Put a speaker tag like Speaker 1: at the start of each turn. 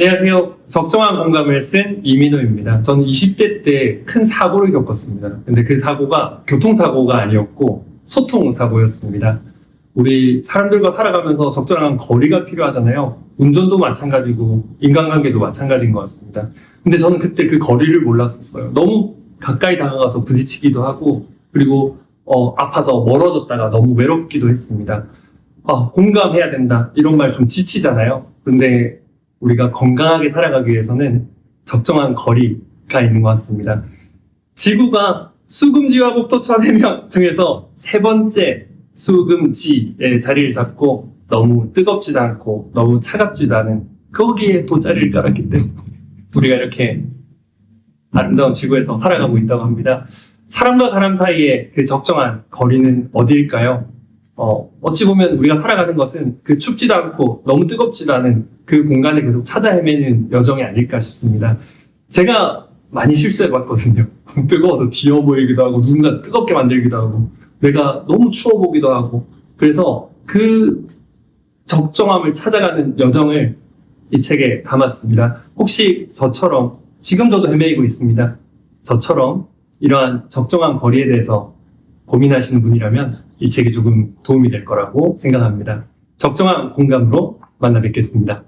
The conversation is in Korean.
Speaker 1: 안녕하세요. 적정한 공감을 쓴 이민호입니다. 저는 20대 때 큰 사고를 겪었습니다. 근데 그 사고가 교통사고가 아니었고 소통사고였습니다. 우리 사람들과 살아가면서 적절한 거리가 필요하잖아요. 운전도 마찬가지고 인간관계도 마찬가지인 것 같습니다. 근데 저는 그때 그 거리를 몰랐었어요. 너무 가까이 다가가서 부딪히기도 하고 그리고 어, 아파서 멀어졌다가 너무 외롭기도 했습니다. 아, 공감해야 된다. 이런 말 좀 지치잖아요. 근데 우리가 건강하게 살아가기 위해서는 적정한 거리가 있는 것 같습니다. 지구가 수금지와 목토천 해명 중에서 세 번째 수금지의 자리를 잡고 너무 뜨겁지도 않고 너무 차갑지도 않은 거기에 돗자리를 깔았기 때문에 우리가 이렇게 아름다운 지구에서 살아가고 있다고 합니다. 사람과 사람 사이의 그 적정한 거리는 어디일까요? 어, 어찌 보면 우리가 살아가는 것은 그 춥지도 않고 너무 뜨겁지도 않은 그 공간을 계속 찾아 헤매는 여정이 아닐까 싶습니다. 제가 많이 실수해 봤거든요. 뜨거워서 뒤어 보이기도 하고, 누군가 뜨겁게 만들기도 하고, 내가 너무 추워 보기도 하고, 그래서 그 적정함을 찾아가는 여정을 이 책에 담았습니다. 혹시 저처럼, 지금 저도 헤매이고 있습니다. 저처럼 이러한 적정한 거리에 대해서 고민하시는 분이라면 이 책이 조금 도움이 될 거라고 생각합니다. 적정한 공감으로 만나 뵙겠습니다.